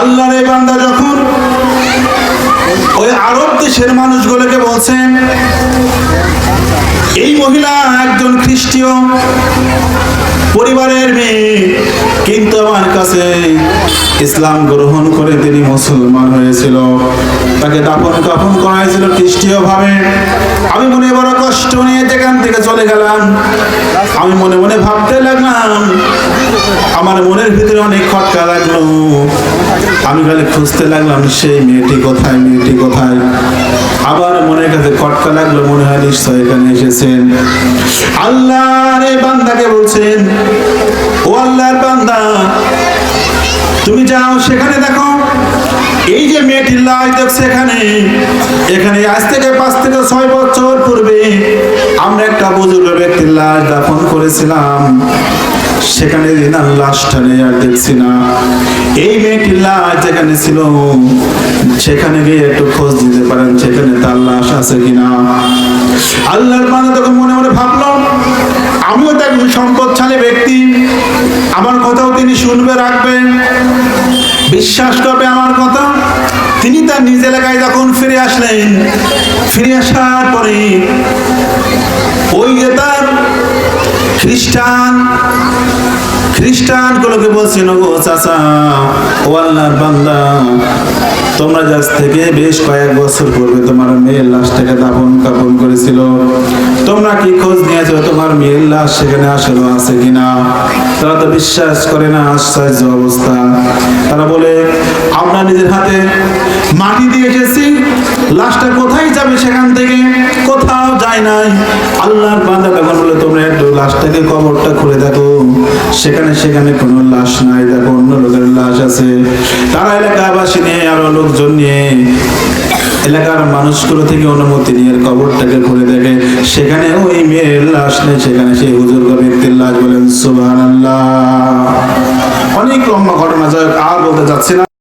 আল্লাহর বান্দা যখন ওই আরব দেশের মানুষগুলোকে বলছেন, এই মহিলা একজন খ্রিস্টীয় পরিবারের মেয়ে, কিন্তু আমার কাছে ইসলাম গ্রহণ করে তিনি মুসলমান হয়েছিল। তাকে দাফন কাফন করা হয়েছিল খ্রিস্টীয় ভাবে আমি মনে বড় কষ্ট নিয়ে যেখান থেকে চলে গেলাম, আমি মনে মনে ভাবতে লাগলাম আমার মনের ভিতরে অনেক খটকা লাগল। আমি খালি খুঁজতে লাগলাম, সেই মেয়েটি কোথায় মেয়েটি কোথায়? আবার মনের কাছে খটকা লাগল, মনে হয় নিশ্চয় এখানে এসেছেন। আল্লাহর বান্দাকে বলছেন, ও আল্লাহর বান্দা, তুমি যাও সেখানে দেখো। এই যে মেয়েটির লাশ দেখছে এখানে এখানে আজ থেকে পাঁচ থেকে ছয় বছর পূর্বে আমরা একটা বুজুর্গ ব্যক্তির লাশ দাফন করেছিলাম। সেখানে দিনার লাশটা নেই, আর দেখছি না। এই মেয়েটির লাশ যেখানে ছিল, সেখানে গিয়ে একটু খোঁজ দিতে পারেন, সেখানে তার লাশ আছে কিনা। আল্লাহর মানে তখন মনে মনে ভাবলাম আমিও তো একজন সম্পদশালী ব্যক্তি, আমার কথাও তিনি শুনবে, রাখবেন। বিশ্বাস করবে আমার কথা? তিনি তার নিজ এলাকায় যখন ফিরে আসলেন, ফিরে আসার পরে ওই যে তার খ্রিস্টান খ্রিস্টান গুলোকে বলছেন গো চাচা, ও আল্লাহর বান্দা, তোমরা যাস থেকে বেশ কয়েক বছর পূর্বে তোমার মেয়ের লাশটাকে দাফন কাপন করেছিল। তোমরা কি খোঁজ নিয়েছো? তোমার মেয়ের লাশ সেখানে আসলে আছে কিনা? তারা তো বিশ্বাস করে না, আশ্চর্য অবস্থা। তারা বলে, আমরা নিজের হাতে মাটি দিয়ে এসেছি। লাশটা কোথায় যাবে সেখান থেকে? কোথাও যায় নাই। আল্লাহর বান্দা তখন বলে, তোমরা একটু লাশটাকে কবরটা খুলে দেখো। সেখানে সেখানে কোনো লাশ নাই, দেখো অন্য লোকের লাশ আছে। তারা এলাকাবাসী নিয়ে আরও লোকজন নিয়ে এলাকার মানুষগুলো থেকে অনুমতি নিয়ে কবরটাকে খুলে দেখে সেখানে ওই মেয়ের লাশ নেই, সেখানে সেই হুজুর ব্যক্তির লাশ বলেন সুবাহ অনেক লম্বা ঘটনা, যাই আর বলতে চাচ্ছি না।